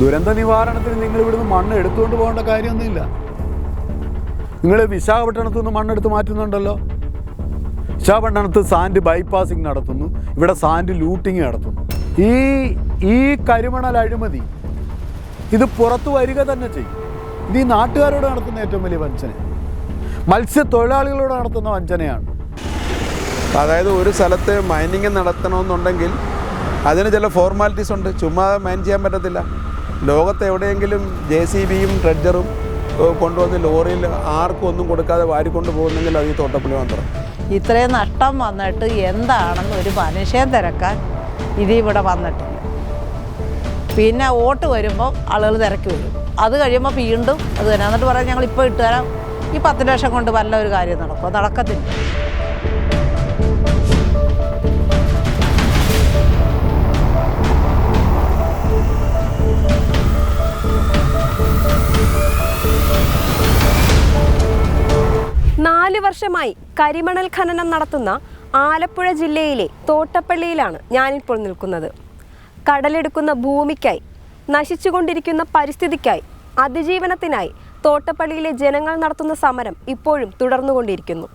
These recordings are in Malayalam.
ദുരന്ത നിവാരണത്തിന് നിങ്ങൾ ഇവിടുന്ന് മണ്ണ് എടുത്തുകൊണ്ട് പോകേണ്ട കാര്യമൊന്നുമില്ല. നിങ്ങൾ വിശാഖപട്ടണത്തു നിന്ന് മണ്ണെടുത്ത് മാറ്റുന്നുണ്ടല്ലോ. വിശാഖപട്ടണത്ത് സാൻഡ് ബൈപ്പാസിങ് നടത്തുന്നു. ഇവിടെ സാൻഡ് ലൂട്ടിങ് നടത്തുന്നു. ഈ ഈ കരിമണൽ അഴിമതി ഇത് പുറത്തു വരിക തന്നെ ചെയ്യും. ഇത് ഈ നാട്ടുകാരോട് നടത്തുന്ന ഏറ്റവും വലിയ വഞ്ചന. മത്സ്യത്തൊഴിലാളികളോട് നടത്തുന്ന വഞ്ചനയാണ്. അതായത് ഒരു സ്ഥലത്ത് മൈനിങ് നടത്തണമെന്നുണ്ടെങ്കിൽ അതിന് ചില ഫോർമാലിറ്റീസ് ഉണ്ട്. ചുമ്മാ മൈൻ ചെയ്യാൻ പറ്റത്തില്ല. ലോകത്ത് എവിടെയെങ്കിലും ജെ സി ബിയും ട്രെഡ്ജറും കൊണ്ടുവന്ന് ലോറിയിൽ ആർക്കും ഒന്നും കൊടുക്കാതെ വാരിക്കൊണ്ട് പോകുന്നെങ്കിൽ അത് ഈ തോട്ടപ്പള്ളി മാത്രം. ഇത്രയും നഷ്ടം വന്നിട്ട് എന്താണെന്ന് ഒരു മനുഷ്യൻ തിരക്കാൻ ഇതിവിടെ വന്നിട്ടില്ല. പിന്നെ വോട്ട് വരുമ്പോൾ ആളുകൾ തിരക്കി വരും. അത് കഴിയുമ്പോൾ വീണ്ടും അത് തന്നെ. എന്നിട്ട് പറയാം ഞങ്ങൾ ഇപ്പോൾ ഇട്ട് തരാം. ഈ പത്ത് ലക്ഷം കൊണ്ട് വല്ല ഒരു കാര്യം നടക്കും. നടക്കത്തില്ല. വർഷമായി കരിമണൽ ഖനനം നടത്തുന്ന ആലപ്പുഴ ജില്ലയിലെ തോട്ടപ്പള്ളിയിലാണ് ഞാനിപ്പോൾ നിൽക്കുന്നത്. കടലെടുക്കുന്ന ഭൂമിക്കായി നശിച്ചുകൊണ്ടിരിക്കുന്ന പരിസ്ഥിതിക്കായി അതിജീവനത്തിനായി തോട്ടപ്പള്ളിയിലെ ജനങ്ങൾ നടത്തുന്ന സമരം ഇപ്പോഴും തുടർന്നുകൊണ്ടിരിക്കുന്നു.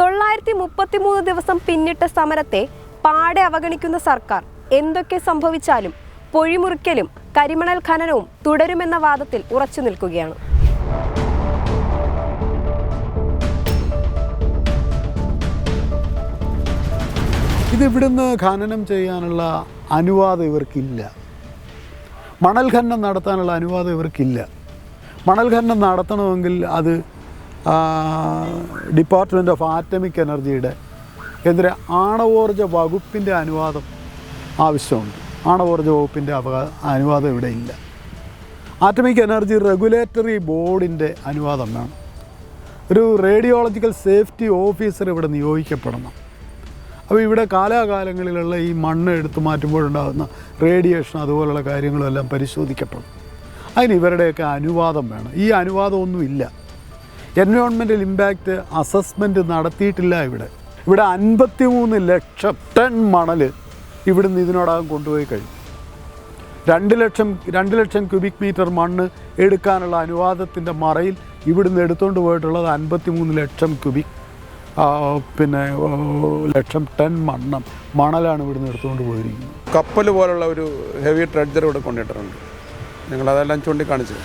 തൊള്ളായിരത്തി മുപ്പത്തിമൂന്ന് ദിവസം പിന്നിട്ട സമരത്തെ പാടെ അവഗണിക്കുന്ന സർക്കാർ എന്തൊക്കെ സംഭവിച്ചാലും പൊഴിമുറിക്കലും കരിമണൽ ഖനനവും തുടരുമെന്ന വാദത്തിൽ ഉറച്ചു നിൽക്കുകയാണ്. ഇത് ഇവിടുന്ന് ഖനനം ചെയ്യാനുള്ള അനുവാദം ഇവർക്കില്ല. മണൽ ഖനനം നടത്താനുള്ള അനുവാദം ഇവർക്കില്ല. മണൽ ഖനനം നടത്തണമെങ്കിൽ അത് ഡിപ്പാർട്ട്മെന്റ് ഓഫ് ആറ്റമിക് എനർജിയുടെ കേന്ദ്ര ആണവോർജ വകുപ്പിന്റെ അനുവാദം ആവശ്യമുണ്ട്. ആണവോർജ വകുപ്പിന്റെ അവകാ അനുവാദം ഇവിടെ ഇല്ല. ആറ്റമിക് എനർജി റെഗുലേറ്ററി ബോർഡിന്റെ അനുവാദം വേണം. ഒരു റേഡിയോളജിക്കൽ സേഫ്റ്റി ഓഫീസർ ഇവിടെ നിയോഗിക്കപ്പെടണം. അപ്പോൾ ഇവിടെ കാലാകാലങ്ങളിലുള്ള ഈ മണ്ണ് എടുത്തു മാറ്റുമ്പോഴുണ്ടാകുന്ന റേഡിയേഷൻ അതുപോലുള്ള കാര്യങ്ങളെല്ലാം പരിശോധിക്കപ്പെടും. അതിന് ഇവരുടെയൊക്കെ അനുവാദം വേണം. ഈ അനുവാദമൊന്നുമില്ല എൻവയോൺമെന്റൽ ഇമ്പാക്റ്റ് അസസ്മെന്റ് നടത്തിയിട്ടില്ല ഇവിടെ. ഇവിടെ അൻപത്തി മൂന്ന് ലക്ഷം ടൺ മണൽ ഇവിടുന്ന് ഇതിനോടകം കൊണ്ടുപോയി കഴിഞ്ഞു. രണ്ട് ലക്ഷം രണ്ട് ലക്ഷം ക്യൂബിക് മീറ്റർ മണ്ണ് എടുക്കാനുള്ള അനുവാദത്തിന്റെ മറയിൽ ഇവിടുന്ന് എടുത്തുകൊണ്ട് പോയിട്ടുള്ളത് അൻപത്തി മൂന്ന് ലക്ഷം ക്യൂബിക് പിന്നെ ലക്ഷം ടൺ മണ്ണം മണലാണ് ഇവിടുന്ന് എടുത്തുകൊണ്ട് പോയിരിക്കുന്നത്. കപ്പൽ പോലുള്ള ഒരു ഹെവി ട്രെഡ്ജർ ഇവിടെ കൊണ്ടിട്ടുണ്ട് ഞങ്ങളതെല്ലാം ചൂണ്ടിക്കാണിച്ചു.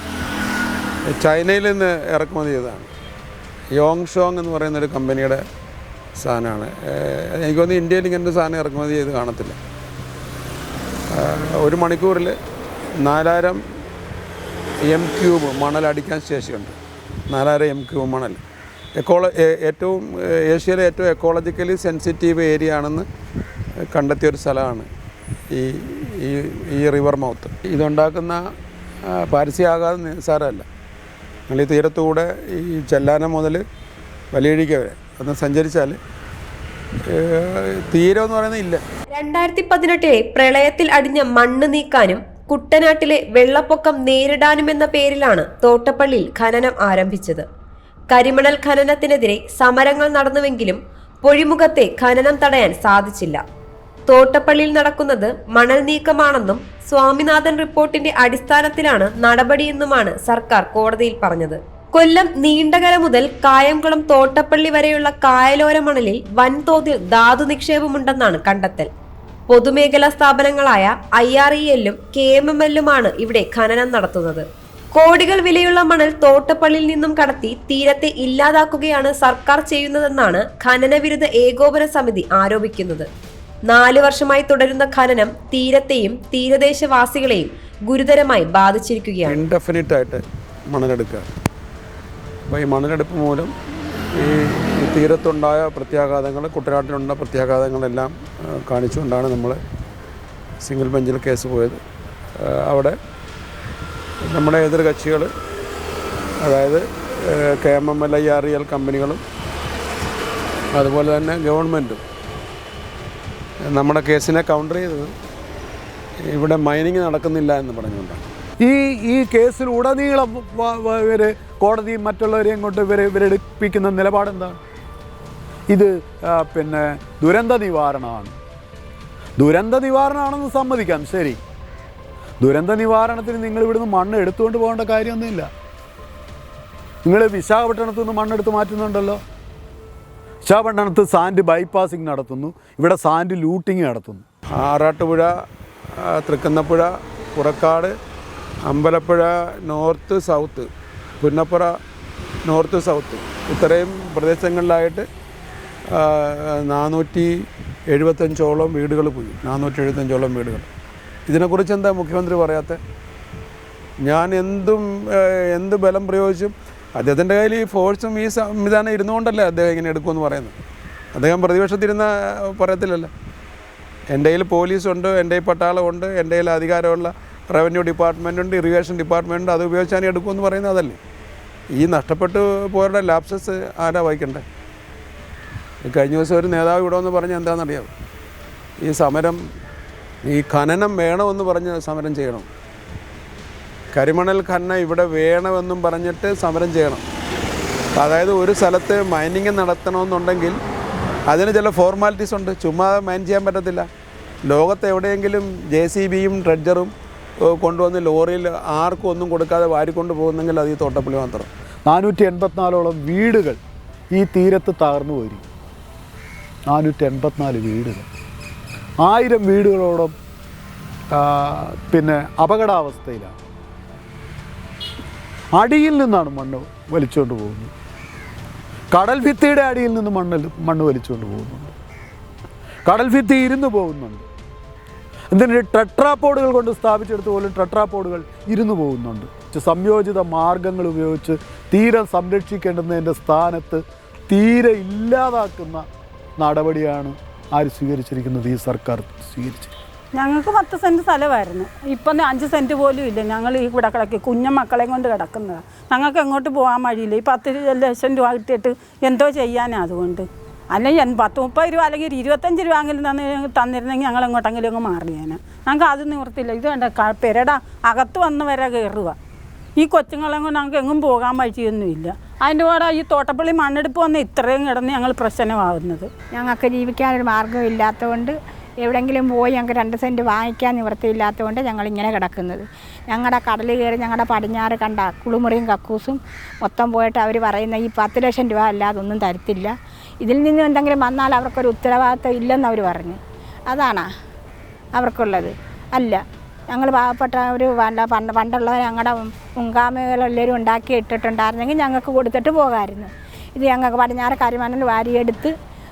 ചൈനയിൽ നിന്ന് ഇറക്കുമതി ചെയ്തതാണ്. യോങ് ഷോങ് എന്ന് പറയുന്ന ഒരു കമ്പനിയുടെ സാധനമാണ്. എനിക്ക് തോന്നുന്നു ഇന്ത്യയിൽ ഇങ്ങനൊരു സാധനം ഇറക്കുമതി ചെയ്ത് കാണത്തില്ല. ഒരു മണിക്കൂറിൽ നാലായിരം എം ക്യൂബ് മണൽ അടിക്കാൻ ശേഷിയുണ്ട്. നാലായിരം എം ക്യൂബ് മണൽ. എക്കോള ഏറ്റവും ഏഷ്യയിലെ ഏറ്റവും എക്കോളജിക്കലി സെൻസിറ്റീവ് ഏരിയ ആണെന്ന് കണ്ടെത്തിയ ഒരു സ്ഥലമാണ് ഈ ഈ ഈ റിവർ മൗത്ത് ഇതുണ്ടാക്കുന്ന പാരസ്യാഘാതം നിസ്സാരമല്ല. നിങ്ങൾ ഈ തീരത്തുകൂടെ ഈ ചെല്ലാനം മുതൽ വലിയഴിക്ക വരെ അന്ന് സഞ്ചരിച്ചാൽ തീരം എന്ന് പറയുന്നത് ഇല്ല. രണ്ടായിരത്തി പതിനെട്ടിലെ പ്രളയത്തിൽ അടിഞ്ഞ മണ്ണ് നീക്കാനും കുട്ടനാട്ടിലെ വെള്ളപ്പൊക്കം നേരിടാനും എന്ന പേരിലാണ് തോട്ടപ്പള്ളിയിൽ ഖനനം ആരംഭിച്ചത്. കരിമണൽ ഖനനത്തിനെതിരെ സമരങ്ങൾ നടന്നുവെങ്കിലും പൊഴിമുഖത്തെ ഖനനം തടയാൻ സാധിച്ചില്ല. തോട്ടപ്പള്ളിയിൽ നടക്കുന്നത് മണൽ നീക്കമാണെന്നും സ്വാമിനാഥൻ റിപ്പോർട്ടിന്റെ അടിസ്ഥാനത്തിലാണ് നടപടിയെന്നുമാണ് സർക്കാർ കോടതിയിൽ പറഞ്ഞത്. കൊല്ലം നീണ്ടകര മുതൽ കായംകുളം തോട്ടപ്പള്ളി വരെയുള്ള കായലോര മണലിൽ വൻതോതിൽ ധാതു നിക്ഷേപമുണ്ടെന്നാണ് കണ്ടെത്തൽ. പൊതുമേഖലാ സ്ഥാപനങ്ങളായ ഐ ആർ ഇ എല്ലും കെ എം എം എല്ലുമാണ് ഇവിടെ ഖനനം നടത്തുന്നത്. കോടികൾ വിലയുള്ള മണൽ തോട്ടപ്പള്ളിയിൽ നിന്നും കടത്തി തീരത്തെ ഇല്ലാതാക്കുകയാണ് സർക്കാർ ചെയ്യുന്നതെന്നാണ് ഖനനവിരുദ്ധ ഏകോപന സമിതി ആരോപിക്കുന്നത്. നാല് വർഷമായി തുടരുന്ന ഖനനം തീരത്തെയും തീരദേശവാസികളെയും ഗുരുതരമായി ബാധിച്ചിരിക്കുകയാണ്. ഇൻഡെഫിനിറ്റ് ആയിട്ട് മണലെടുക്കുക. അപ്പോൾ ഈ മണലെടുപ്പ് മൂലം ഈ തീരത്തുണ്ടായ പ്രത്യാഘാതങ്ങൾ കുട്ടനാട്ടിലുണ്ടായ പ്രത്യാഘാതങ്ങളെല്ലാം കാണിച്ചുകൊണ്ടാണ് നമ്മൾ സിംഗിൾ ബെഞ്ചിൽ കേസ് പോയത്. അവിടെ നമ്മുടെ എതിർ കക്ഷികൾ അതായത് K M M L I R E L കമ്പനികളും അതുപോലെ തന്നെ ഗവൺമെന്റും നമ്മുടെ കേസിനെ കൗണ്ടർ ചെയ്തത് ഇവിടെ മൈനിങ് നടക്കുന്നില്ല എന്ന് പറഞ്ഞുകൊണ്ടാണ്. ഈ ഈ കേസിൽ ഉടനീളം ഇവർ കോടതിയും മറ്റുള്ളവരെയും കൊണ്ട് ഇവരെ ഇവരെടുപ്പിക്കുന്ന നിലപാടെന്താണ്? ഇത് പിന്നെ ദുരന്ത നിവാരണമാണ്. ദുരന്ത നിവാരണമാണെന്ന് സമ്മതിക്കാം ശരി. ദുരന്ത നിവാരണത്തിന് നിങ്ങൾ ഇവിടുന്ന് മണ്ണ് എടുത്തുകൊണ്ട് പോകേണ്ട കാര്യമൊന്നുമില്ല. നിങ്ങൾ വിശാഖപട്ടണത്തു നിന്ന് മണ്ണെടുത്ത് മാറ്റുന്നുണ്ടല്ലോ. വിശാഖപട്ടണത്ത് സാൻഡ് ബൈപ്പാസിങ് നടത്തുന്നു. ഇവിടെ സാൻഡ് ലൂട്ടിങ് നടത്തുന്നു. Arattupuzha Thrikkunnappuzha Purakkad Ambalappuzha north south Punnapra north south. ഇത്രയും പ്രദേശങ്ങളിലായിട്ട് നാനൂറ്റി എഴുപത്തഞ്ചോളം വീടുകൾ പോയി നാനൂറ്റി എഴുപത്തഞ്ചോളം വീടുകൾ. ഇതിനെക്കുറിച്ച് എന്താ മുഖ്യമന്ത്രി പറയാത്ത? ഞാൻ എന്തും എന്ത് ബലം പ്രയോഗിച്ചും അദ്ദേഹത്തിന്റെ കയ്യിൽ ഈ ഫോഴ്സും ഈ സംവിധാനം ഇരുന്നുകൊണ്ടല്ലേ അദ്ദേഹം ഇങ്ങനെ എടുക്കുമെന്ന് പറയുന്നത്. അദ്ദേഹം പ്രതിപക്ഷത്തിരുന്ന പറയത്തില്ലല്ലോ. എന്റെ കയ്യിൽ പോലീസുണ്ട് എന്റെ കയ്യിൽ പട്ടാളമുണ്ട് എന്റെ കയ്യിൽ അധികാരമുള്ള റവന്യൂ ഡിപ്പാർട്ട്മെന്റ് ഉണ്ട് ഇറിഗേഷൻ ഡിപ്പാർട്ട്മെന്റ് ഉണ്ട് അത് ഉപയോഗിച്ചാൽ എടുക്കുമെന്ന് പറയുന്നത് അതല്ലേ? ഈ നഷ്ടപ്പെട്ടു പോയവരുടെ ലാപ്സസ് ആരാ വഹിക്കണ്ടേ കഴിഞ്ഞ ദിവസം ഒരു നേതാവ് ഇവിടെ വന്ന് പറഞ്ഞാൽ എന്താണെന്നറിയാം ഈ സമരം ഈ ഖനനം വേണമെന്ന് പറഞ്ഞ് സമരം ചെയ്യണം. കരിമണൽ ഖനനം ഇവിടെ വേണമെന്നും പറഞ്ഞിട്ട് സമരം ചെയ്യണം. അതായത് ഒരു സ്ഥലത്ത് മൈനിങ് നടത്തണമെന്നുണ്ടെങ്കിൽ അതിന് ചില ഫോർമാലിറ്റീസ് ഉണ്ട്. ചുമ്മാ മൈൻ ചെയ്യാൻ പറ്റത്തില്ല. ലോകത്ത് എവിടെയെങ്കിലും ജെ സി ബിയും ട്രെഡ്ജറും കൊണ്ടുവന്ന് ലോറിയിൽ ആർക്കും ഒന്നും കൊടുക്കാതെ വാരിക്കൊണ്ട് പോകുന്നെങ്കിൽ അത് ഈ തോട്ടപ്പള്ളി മാത്രം. നാനൂറ്റി എൺപത്തിനാലോളം വീടുകൾ ഈ തീരത്ത് തകർന്നു പോയി നാനൂറ്റി എൺപത്തിനാല് വീടുകൾ. ആയിരം വീടുകളോളം ആ, പിന്നെ അപകടാവസ്ഥയിലാണ്. അടിയിൽ നിന്നാണ് മണ്ണ് വലിച്ചുകൊണ്ട് പോകുന്നത്. കടൽ ഭിത്തിയുടെ അടിയിൽ നിന്ന് മണ്ണ് മണ്ണ് വലിച്ചുകൊണ്ട് പോകുന്നുണ്ട്. കടൽ ഭിത്തി ഇരുന്ന് പോകുന്നുണ്ട്. എന്തിനു ടെട്രാപ്പോഡുകൾ കൊണ്ട് സ്ഥാപിച്ചെടുത്ത് പോലും ടെട്രാപ്പോഡുകൾ ഇരുന്ന് പോകുന്നുണ്ട്. സംയോജിത മാർഗങ്ങൾ ഉപയോഗിച്ച് തീരം സംരക്ഷിക്കേണ്ടുന്നതിന്റെ സ്ഥാനത്ത് തീരെ ഇല്ലാതാക്കുന്ന നടപടിയാണ് ആര് സ്വീകരിച്ചിരിക്കുന്നത് ഈ സർക്കാർ സ്വീകരിച്ചിരിക്കുന്നത് ഞങ്ങൾക്ക് പത്ത് സെന്റ് സ്ഥലമായിരുന്നു. ഇപ്പം അഞ്ച് സെന്റ് പോലും ഇല്ല. ഞങ്ങൾ ഈ ഇവിടെ കിടക്കി കുഞ്ഞു മക്കളെയും കൊണ്ട് കിടക്കുന്നത്. ഞങ്ങൾക്ക് എങ്ങോട്ട് പോകാൻ വഴിയില്ല. ഈ പത്ത് ലക്ഷം രൂപ കിട്ടിയിട്ട് എന്തോ ചെയ്യാനാണ് അതുകൊണ്ട്. അല്ലെങ്കിൽ പത്ത് മുപ്പത് രൂപ അല്ലെങ്കിൽ ഒരു ഇരുപത്തഞ്ച് രൂപ എങ്കിലും തന്ന് തന്നിരുന്നെങ്കിൽ ഞങ്ങൾ എങ്ങോട്ടെങ്കിലും അങ്ങ് മാറിയേനെ ഞങ്ങൾക്ക് അത് നിവർത്തില്ല ഇത് വേണ്ട പെരട അകത്ത് വന്ന് വരെ കയറുക. ഈ കൊച്ചുങ്ങളെ കൊണ്ട് ഞങ്ങൾക്ക് എങ്ങും പോകാൻ വഴിയൊന്നുമില്ല. അതിന്റെ കൂടെ ഈ തോട്ടപ്പള്ളി മണ്ണെടുപ്പ് വന്ന് ഇത്രയും കിടന്ന് ഞങ്ങൾ പ്രശ്നമാകുന്നത് ഞങ്ങൾക്ക് ജീവിക്കാനൊരു മാർഗമില്ലാത്തതുകൊണ്ട് എവിടെങ്കിലും പോയി ഞങ്ങൾക്ക് രണ്ട് സെന്റ് വാങ്ങിക്കാൻ നിവൃത്തിയില്ലാത്തതുകൊണ്ട് ഞങ്ങളിങ്ങനെ കിടക്കുന്നത്. ഞങ്ങളുടെ കടൽ കയറി ഞങ്ങളുടെ പടിഞ്ഞാറ് കണ്ട കുളിമുറിയും കക്കൂസും മൊത്തം പോയിട്ട് അവർ പറയുന്ന ഈ പത്ത് ലക്ഷം രൂപ അല്ലാതെ ഒന്നും തരത്തില്ല. ഇതിൽ നിന്ന് എന്തെങ്കിലും വന്നാൽ അവർക്കൊരു ഉത്തരവാദിത്വം ഇല്ലെന്ന് അവർ പറഞ്ഞു. അതാണാ അവർക്കുള്ളത്. അല്ല ഞങ്ങൾ പാവപ്പെട്ട ഒരു പണ്ട പണ്ട് പണ്ടുള്ളവർ ഞങ്ങളുടെ മുൻഗാമികളെല്ലാവരും ഉണ്ടാക്കി ഇട്ടിട്ടുണ്ടായിരുന്നെങ്കിൽ ഞങ്ങൾക്ക് കൊടുത്തിട്ട് പോകാമായിരുന്നു ഇത് ഞങ്ങൾക്ക് പടിഞ്ഞാറ് കരിമണൽ വാരിയെടുത്ത്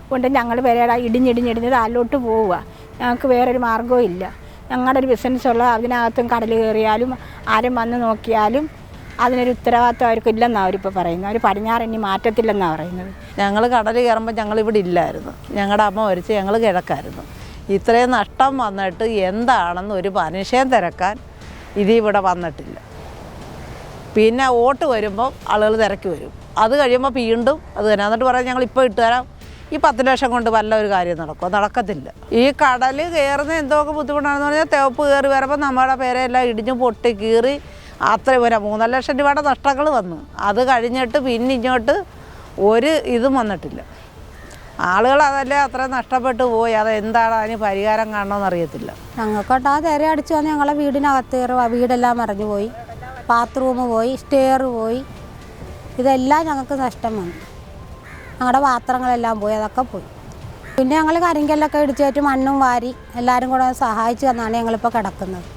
കൊണ്ട് ഞങ്ങൾ വേറെ ഇടിഞ്ഞിടിഞ്ഞിടിഞ്ഞ് താലോട്ട് പോവുക. ഞങ്ങൾക്ക് വേറൊരു മാർഗവും ഇല്ല. ഞങ്ങളുടെ ഒരു ബിസിനസ് ഉള്ള അതിനകത്തും കടൽ കയറിയാലും ആരും വന്ന് നോക്കിയാലും അതിനൊരു ഉത്തരവാദിത്വം അവർക്ക് ഇല്ലെന്നാണ് അവരിപ്പോൾ പറയുന്നത്. അവർ പടിഞ്ഞാറ് ഇനി മാറ്റത്തില്ലെന്നാണ് പറയുന്നത്. ഞങ്ങൾ കടൽ കയറുമ്പോൾ ഞങ്ങൾ ഇവിടെ ഇല്ലായിരുന്നു. ഞങ്ങളുടെ അമ്മ വരച്ച് ഞങ്ങൾ കിഴക്കായിരുന്നു. ഇത്രയും നഷ്ടം വന്നിട്ട് എന്താണെന്ന് ഒരു മനുഷ്യൻ തിരക്കാൻ ഇത് ഇവിടെ വന്നിട്ടില്ല. പിന്നെ വോട്ട് വരുമ്പോൾ ആളുകൾ തിരക്കി വരും. അത് കഴിയുമ്പോൾ വീണ്ടും അത് തന്നെ. എന്നിട്ട് പറയാം ഞങ്ങൾ ഇപ്പോൾ ഇട്ട് തരാം. ഈ പത്ത് ലക്ഷം കൊണ്ട് വല്ല ഒരു കാര്യം നടക്കുമോ നടക്കത്തില്ല. ഈ കടൽ കയറുന്ന എന്തൊക്കെ ബുദ്ധിമുട്ടാണെന്ന് പറഞ്ഞാൽ തെവപ്പ് കയറി വരുമ്പോൾ നമ്മുടെ പേരെല്ലാം ഇടിഞ്ഞ് പൊട്ടി കീറി അത്രയും വരാം മൂന്നര ലക്ഷം രൂപയുടെ നഷ്ടങ്ങൾ വന്നു. അത് കഴിഞ്ഞിട്ട് പിന്നെ ഇങ്ങോട്ട് ഒരു ഇതും വന്നിട്ടില്ല. ആളുകൾ അതല്ലേ അത്ര നഷ്ടപ്പെട്ടു പോയി? അത് എന്താണ് അതിന് പരിഹാരം കാണണമെന്ന് അറിയത്തില്ല. ഞങ്ങൾക്കോട്ട് ആ തിര അടിച്ചു വന്ന് ഞങ്ങളെ വീടിനകത്ത് കയറുക വീടെല്ലാം മറിഞ്ഞു പോയി. ബാത്റൂം പോയി സ്റ്റെയർ പോയി. ഇതെല്ലാം ഞങ്ങൾക്ക് നഷ്ടം വന്നു. ഞങ്ങളുടെ പാത്രങ്ങളെല്ലാം പോയി അതൊക്കെ പോയി. പിന്നെ ഞങ്ങൾ കരിങ്കല്ലൊക്കെ ഇടിച്ചേറ്റ് മണ്ണും വാരി എല്ലാവരും കൂടെ സഹായിച്ചു തന്നാണ് ഞങ്ങളിപ്പോൾ കിടക്കുന്നത്.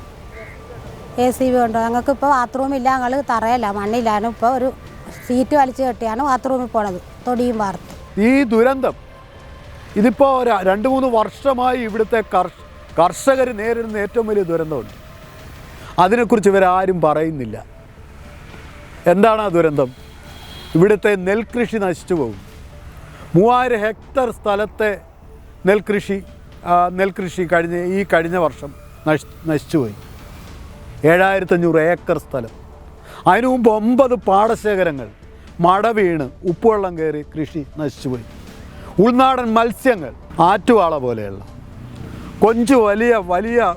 എ സി ബി ഉണ്ട് ഞങ്ങൾക്കിപ്പോൾ ബാത്റൂം ഇല്ല ഞങ്ങൾ തറയല്ല മണ്ണില്ലാണ് ഇപ്പോൾ ഒരു സീറ്റ് വലിച്ചു കെട്ടിയാണ് ബാത്റൂമിൽ പോണത് തൊടിയും വാർത്ത്. ഈ ദുരന്തം ഇതിപ്പോൾ രണ്ട് മൂന്ന് വർഷമായി ഇവിടുത്തെ കർഷ കർഷകർ നേരിടുന്ന ഏറ്റവും വലിയ ദുരന്തമുണ്ട്. അതിനെക്കുറിച്ച് ഇവരാരും പറയുന്നില്ല. എന്താണ് ആ ദുരന്തം? ഇവിടുത്തെ നെൽകൃഷി നശിച്ചു പോകും. മൂവായിരം ഹെക്ടർ സ്ഥലത്തെ നെൽകൃഷി നെൽകൃഷി കഴിഞ്ഞ ഈ കഴിഞ്ഞ വർഷം നശി നശിച്ചുപോയി. ഏഴായിരത്തഞ്ഞൂറ് ഏക്കർ സ്ഥലം. അതിനു മുമ്പ് ഒമ്പത് പാടശേഖരങ്ങൾ മട വീണ് ഉപ്പുവെള്ളം കയറി കൃഷി നശിച്ചുപോയി. ഉൾനാടൻ മത്സ്യങ്ങൾ ആറ്റുവാള പോലെയുള്ള. കൊഞ്ച് വലിയ വലിയ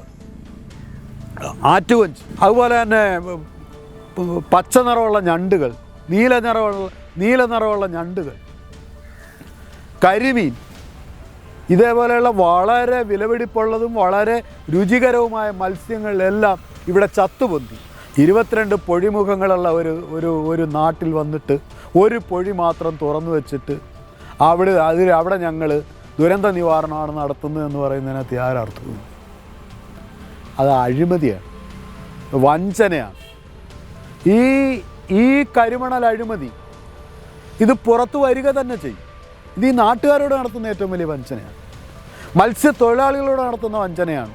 ആറ്റുകൊഞ്ച്. അതുപോലെ തന്നെ പച്ച നിറമുള്ള ഞണ്ടുകൾ നീല നിറമുള്ള നീല നിറമുള്ള ഞണ്ടുകൾ. കരിമീൻ. ഇതേപോലെയുള്ള വളരെ വിലപിടിപ്പുള്ളതും വളരെ രുചികരവുമായ മത്സ്യങ്ങളിലെല്ലാം ഇവിടെ ചത്തുപൊന്തി. ഇരുപത്തിരണ്ട് പൊഴിമുഖങ്ങളുള്ള ഒരു ഒരു ഒരു നാട്ടിൽ വന്നിട്ട് ഒരു പൊഴി മാത്രം തുറന്നു വെച്ചിട്ട് അവിടെ അതിൽ അവിടെ ഞങ്ങൾ ദുരന്ത നിവാരണമാണ് നടത്തുന്നത് എന്ന് പറയുന്നതിനകത്ത് ആരർത്ഥവും അത് അഴിമതിയാണ്. വഞ്ചനയാണ്. ഈ ഈ കരിമണൽ അഴിമതി ഇത് പുറത്തു വരിക തന്നെ ചെയ്യും. ഇത് ഈ നാട്ടുകാരോട് നടത്തുന്ന ഏറ്റവും വലിയ വഞ്ചനയാണ്. മത്സ്യത്തൊഴിലാളികളോട് നടത്തുന്ന വഞ്ചനയാണ്.